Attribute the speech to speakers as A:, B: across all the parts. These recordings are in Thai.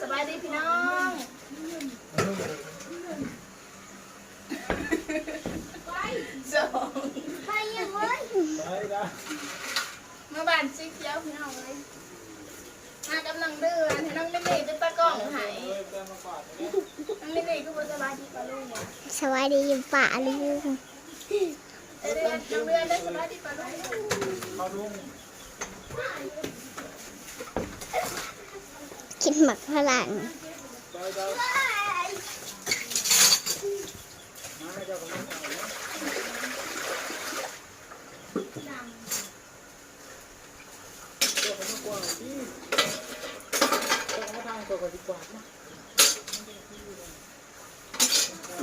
A: สบายดีพี่น้องสองไปยังเว้ยมาบ้านซิกเย้าพี่น้องเลยมากำลังเดือนให้น้องเล่นเล่เป็นตากล้องใหายน้องเล่นเล่ก็บ่สบายดีกว่าลูกอะ
B: สวัสดีป่าลุง
A: เดือนน้องเดือนได้สบายดีกว่าลูก
B: กินหมักฝรั่ง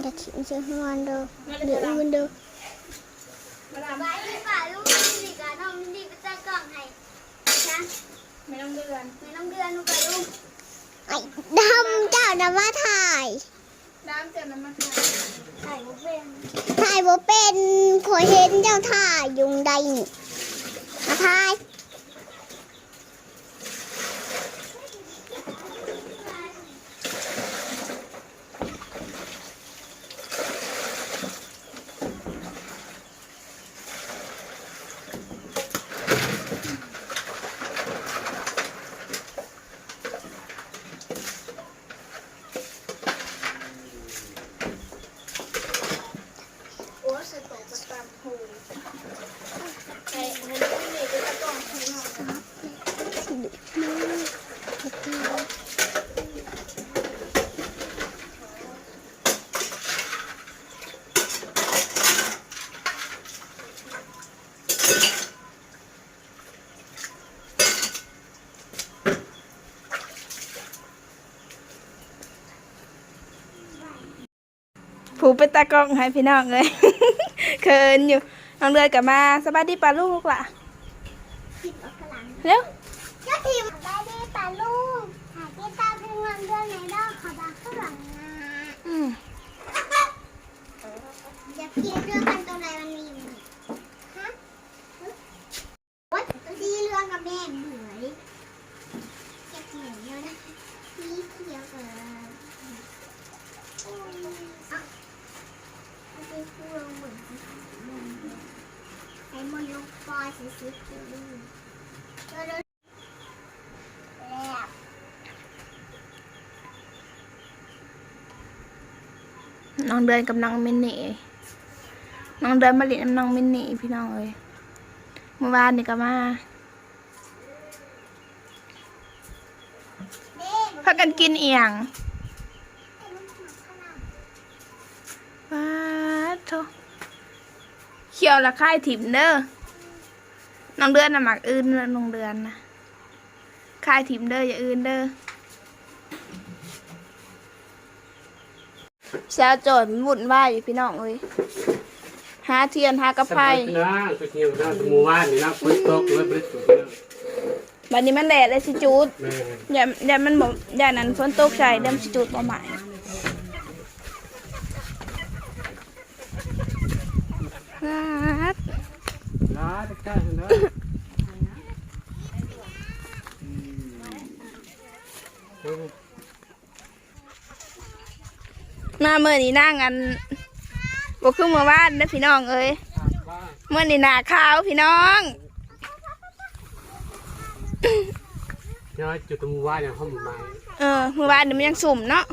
B: จะทิ้งชื่อให้มันดูเดี๋ยวอื่นดู
A: มาดาม
B: ไปป่าลุงนี่กับน้องนี่ไปตั้งกล้องให้นะ
A: ไม่น้องเดือน
B: ไม่ต้องเดือนลูกกับลุงไอ้ดำเจ้าดำมาถ่าย
A: น้ำเจอน้ำมันค่ะ
B: ถ่ายบ่เป็นถ่ายบ่เป็นขอเห็นเจ้าถ่ายยุงใดนี่มาถ่าย
A: โอ้สตกประตามหูไอ้ให้น้องเล่เป็นตากล้องให้น้องนะ
C: ผูเป็นตากล้องให้พี่น้องเลยเขินอยู่น้องเดือนกลับมาสบายดีป่ะลูกล่ะ
B: คิดออกกลาง
C: เร็ว
B: เจ้าทีมไปดีป่าลูกถ่ายที่ตาเพื่อนเรื่องไหนดอกขอบาข้างหลังนะ
C: อืม
B: อย่าพิมพ์เรื่องกันตรงไหนมันมีอยู่นี่ฮะวัดดีเรื่องกับแม่เหมือยเก็บเหมือนเยอะนะสีเขียวกับอะไม่ใช่พวงเหมือนกันไอ้โมโนฟอยสีสีเขียว น้
C: องเดือนกับน้องมินนี่น้องเดือนมาเล่นน้ำน้องมินนี่พี่น้องเอ้ยเมื่อวานนี่ก็มาพากันกินเอียงว้าโถเขียวละค่ายถิ่มเด้อ น้องเดือนน่ะหมักอื่นแล้วน้องเดือนนะค่ายถิ่มเด้ออย่าอื่นเด้อแซวโจรวุ่นวายอยู่พี่น้องเอ้ยหาเทียนหากระไพ
D: นะไปเที่ยวนะหมู่บ้านนี่นะฝนตกเลยบริสุทธิ์นะ
C: บัดนี้มันแดดเลยสิจูด
D: แม่
C: อย่าอย่ามันบอกอย่านั้นฝนตกใส่เดมสิจูดบ่หมายรัด
D: ลาตะก้านะ
C: มาเมื่อนี้นั่งกันบ่คือเมื่อวานนะพี่น้องเอ้ยเมื่อนี้หน้าขาวพี่น้อง
D: ย้อยจุดหมู่บ้านเนี่ยห้องหมู่ไม้
C: เออเมื่อวานนี่มันยังสุ่มเนาะ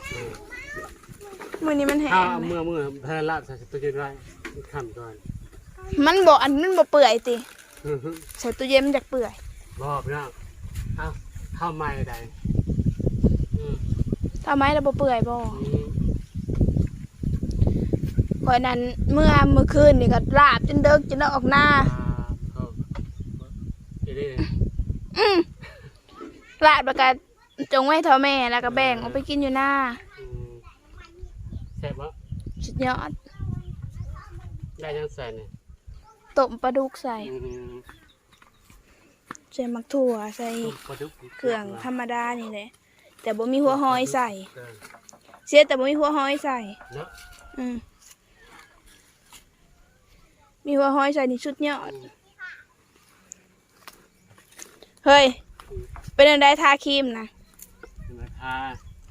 C: เมื่อนี้มันแห้
D: ถ้างเมื่อเมื่อเพิ่นละใส่ตู้เย็นไว้ข้ามก่อน
C: มันบ่อันมันบ่เปื่อยติใส่ตู้เย็นมันอยากเปื่อย
D: บอกพี่น้องเอาเข้าไม้ใดอืม
C: ทำไมเราบ่เปื่อยบ่
D: อืม
C: เพราะนั้นเมื่อเมื่อคืนนี่ก็ลาบจนเดิกจนได้ออกหน้า
D: อ่าเขาเดี๋ยวนี้
C: อืมลาบแล้วก็จงไว้เท่าแม่แล้วก็แบ่งเอาไปกินอยู่หน้า
D: อืมแซ่บบ่
C: สุดยอด
D: ได้ยังใส่เนี่ย
C: ต้มปลาดุกใส่
D: อืม
C: ใส่มักถั่วใส่
D: ต้มปลาดุก
C: เครื่องธรรมดานี่แหละแต่บ่มีหัวหอยใส่
D: เออ
C: เสียแต่บ่มีหัวหอยใส่
D: เนาะ
C: อืมมีหัวหอยใส่นี่สุดยอดเฮ้ย เป็นอะไรทาครีมนะ
D: มาทา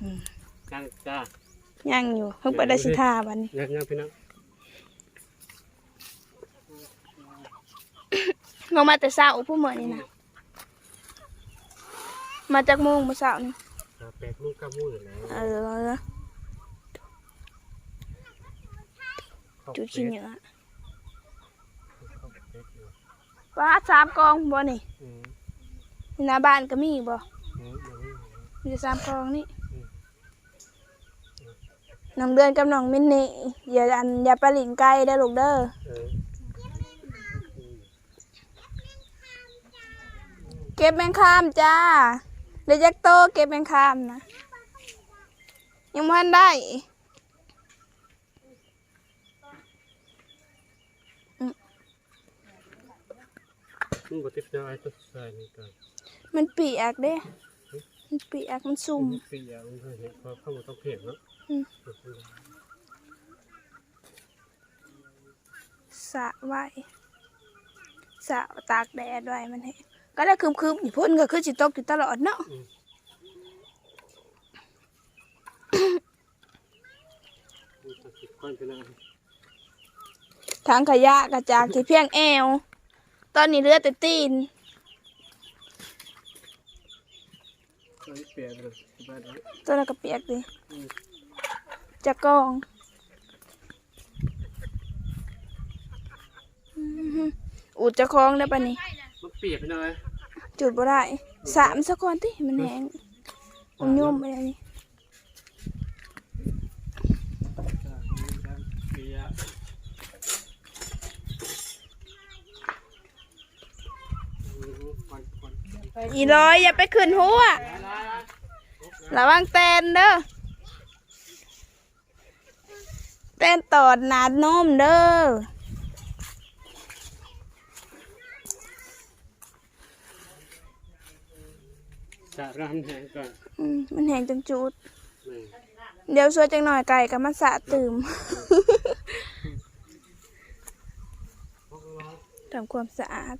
C: อืม
D: นั่งจ้า
C: ยังอยู่เพิ่งไปได้สิทาบัดน
D: ยังยังพี่น้อง
C: ลงมาแต่เช้าผู้เหมือนนี่นะมาจากโมงเมื่อเช้านี่
D: หาแปดลูกเก้ามูอยู่แล้ว
C: เออจุดขี้เหนือว่าสามกองบ่นี่
D: อืม
C: หน้าบ้านก็มีบ่
D: อืมอืม
C: มีแต่สามกองนี่น้องเดือนกับน้องมินนี่อย่าอันอย่าไปหลินไกลได้อลูกเด้อ
D: เออ
C: เก็บแมงคามจ้าเดี๋ยวจักโตเก็บแมงคามนะ ยังไม่ทันได้
D: มึงบ่ติดเดี๋ยวไอ้ตัวใส่นี่ก่อน
C: มันเปียกเด้ มันเปียกมันซุ่ม
D: ปีอะมึงเคยเห็นพอเข้ามาต้องเห็นเนาะ
C: อืมสระไว้สระตากแดดไว้มันให้ ก็ได้คืมๆอยู่พ่นก็คือจิตกอยู่ตลอดเนาะ
D: มึงตัดสิบก้อนพี่น้อง
C: ทางขยะกระจากที่เพียงแอว ตอนนี้เหลือแต่ตีน
D: ตอนนี้เปลี่ยนเลยสบายแล้ว
C: ตัวนั้นก็เปียกดิ
D: อืม
C: จะกองอื้อหืออูดจะคล้องได้ปะนี่
D: มัน เปียกเอ้ย
C: จุดบ่ได้สามสักคนที่มันแห้งมันยุ่มไปอันนี้
D: เปียกอืมควันควัน
C: อีร้อยอย่าไปขึ้นหัวระวังแตนเด้อแตนตอดหนาดนมเด้อ
D: จะรำแหงก่อน
C: อืมมันแห้งจังจุด
D: นี่
C: เดี๋ยวช่วยจังหน่อยไก่กับมันสะตื่ม ทำความสะอาด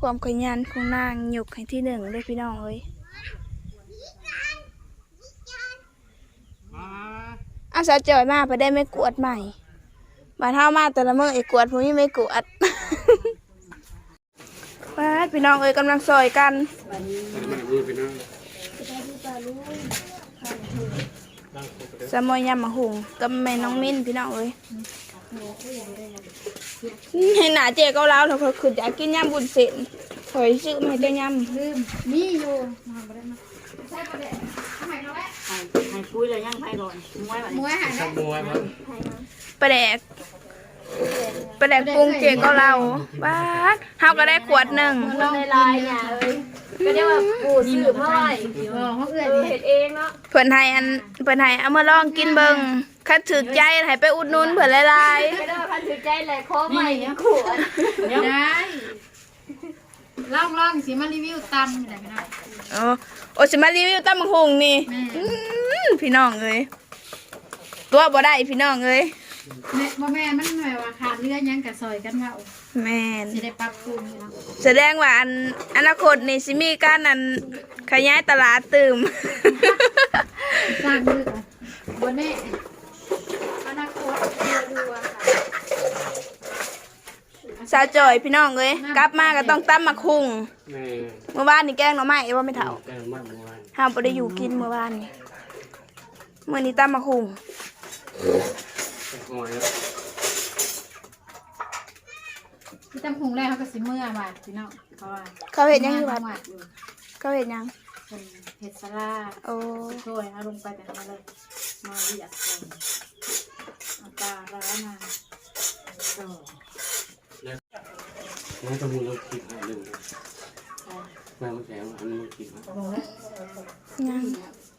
C: ความขยันของนางหยกให้ที่หนึ่งเลยพี่น้องเอ้ย
D: มา
C: อาสาวจอยมาไปได้ไม่กวดใหม่มาเท่ามาแต่ละเมื่อไอ้กวดพวกนี้ไม่กวดป้าด พี่น้องเอ้ยกำลังซอยกัน
D: มาดูพี่น้องล้างตัวไปเด้อ
C: สมอยยำมะหุงกับแม่น้องมิ้นพี่น้องเอ้ยให้หนาเจ๊เก็เล้าเถอะเขาคืออยากกินยำบุญเส้นถอยซื้อมาให้เจ้ายำ
A: ลืมมีอยู่มาบ่ได้มา
B: ให้ให้ปุ้ยเลยย่างไผ่ก่อนมวยแบบ
A: มวยหา
D: ข
A: ได้
D: โมยมา
C: ปลาแดก ปลาแดกปรุงเจ๊เก็เล้าป้าดเฮาก็ได้ขวดหนึ่ง
B: ในลายเนี่ยเอ้ยก็เรียกว่าปูซื้อเพราะว่า
A: เออเขาเอื้อ
B: เออ
A: นี่
B: เห็ดเองเนาะ
C: เพิ่นให้อันเพิ่นให้เอามาลองกินเบิ่งคัดถึกใจให้ไปอุดหนุนเพิ่นหลาย
B: ไม่ได้ว่าพันถือใจเลยคอใหม่ขวด
A: ได้ลองลองสิมารีวิวตำได้ไหมนะ
C: ๆโอ้โอ้สิมารีวิวตำบักหุงนี่
A: แม่
C: อื้อพี่น้องเอ้ยตัวบ่ได้พี่น้องเอ้ย
A: แม่บ่แม่มันหมายว่าขาดเรือยังกับซอยกันว่า
C: แม่น
A: สิได้ปรับปรุงเนาะ
C: แสดงว่าอันอนาคตนี่สิมีการอันขยายตลาดตื่ม
A: สร้างมือก่อนบ่แน่อนาคตเดี๋ยวดูอะค่ะ
C: สาวจอยพี่น้องเอ้ยกลับมาก็ต้องตำมักหุง
D: แม่
C: เมื่อวานนี่แกงหน่อไม้ว่าไม่เท่า
D: แกงมากเมื่อวาน
C: ห้ามบ่ได้อยู่กินเมื่อวานนี่มื้อนี้ตำมักหุง
D: แกงหอยแล้ว
A: ที่ตำหุงแล้วเขาก็สิเมื่อว่าพี่น้องเขาว่า
C: เขาเห็นยังอยู่
A: วั
C: บั
A: ด
C: ดเขาเห็นยัง
A: เป็นเห็ดสลา
C: โอ้
A: โช่วยเอาลงไปแต่ทำอะไรมาเรียกก่อนเอาปลาร้ามาต่อ
D: น้องจะมูลเราคิดหาหนึ่งแม่มาแข็งอันนี้มันคิดหา
C: ยัง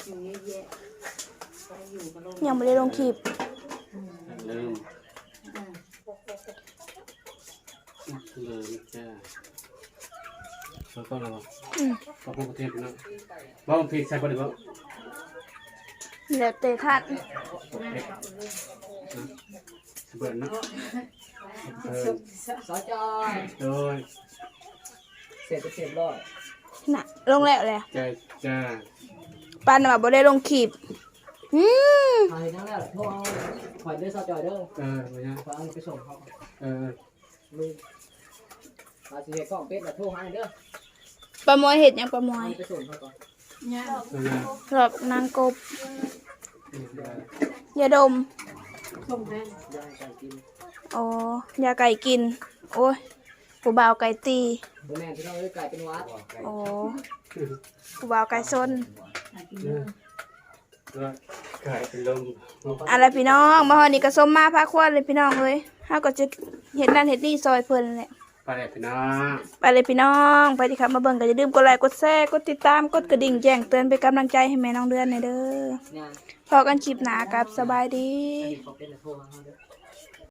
A: อยู่เยอะแยะไปอยู่กับลง
C: ยังไม่ได้ลงคลิป
D: เริ่ม
A: อ่า
D: เริ่ม จ้าแล้วก็เรา
C: อืม
D: ก็พวกประเทศนะบ้างเพลงใส่บริบท
C: แล้วแต่ท่าน
D: เบิร์นนะเออ
E: สอจอย
D: โดย
E: เสร็จเสร็จร้อย
C: น่ะ ลงแล้วแหละ
D: จ้าจ้า
C: ปันน่ะบ่ได้ลงคลิปอืม
E: เอาเห็นนั่งแล้วโทรเอาถอยเด้อสอจอยเด้อ
D: เออมาเนี่ย
E: ขอเอาไปส่งเขา
D: เออ
E: ลุง อาสิเฮ็ดกล้องเป็ดแล้วโทรหาเด้อ
C: ปลามอยเห็ดหยังปลามอ
E: เอา
C: ย
E: ไปส่งเขาก่อน
D: มาเนี่ย
C: รอบนางกบ
D: นี่ได้
C: ยาดม
E: ย่างไก่กิน
C: อ๋อยาไก่กิน โอ้ยผู้บ่าวไก่ตี
E: บ่แม่นพี่น้องเอ้ยไก่เป็นหวัด
C: โอ้ผู้บ่าวไก่ซน
D: เนี่ยก็กลายเป็นลม
C: อะไรพี่น้องมาฮอดนี่ก็สมมาพาควนเลยพี่น้องเอ้ยเฮาก็จะเฮ็ดนั่นเฮ็ดนี่ซอยเพิ่นนั่นแหละ
D: ไปเลยพี่น้อง
C: ไปเลยพี่น้องไปที่ครับมาเบิ่งก็อย่าลืมกดไลค์กดแชร์กดติดตามกดกระดิ่งแจ้งเตือนเป็นกำลังใจให้แม่น้องเดือนหน่อยเด้อ
E: เนี่ย
C: พอกันคลิปหน้ากับสบายดี
E: อันนี้เขาเป็นแล้วโทรหาเขาเด้อ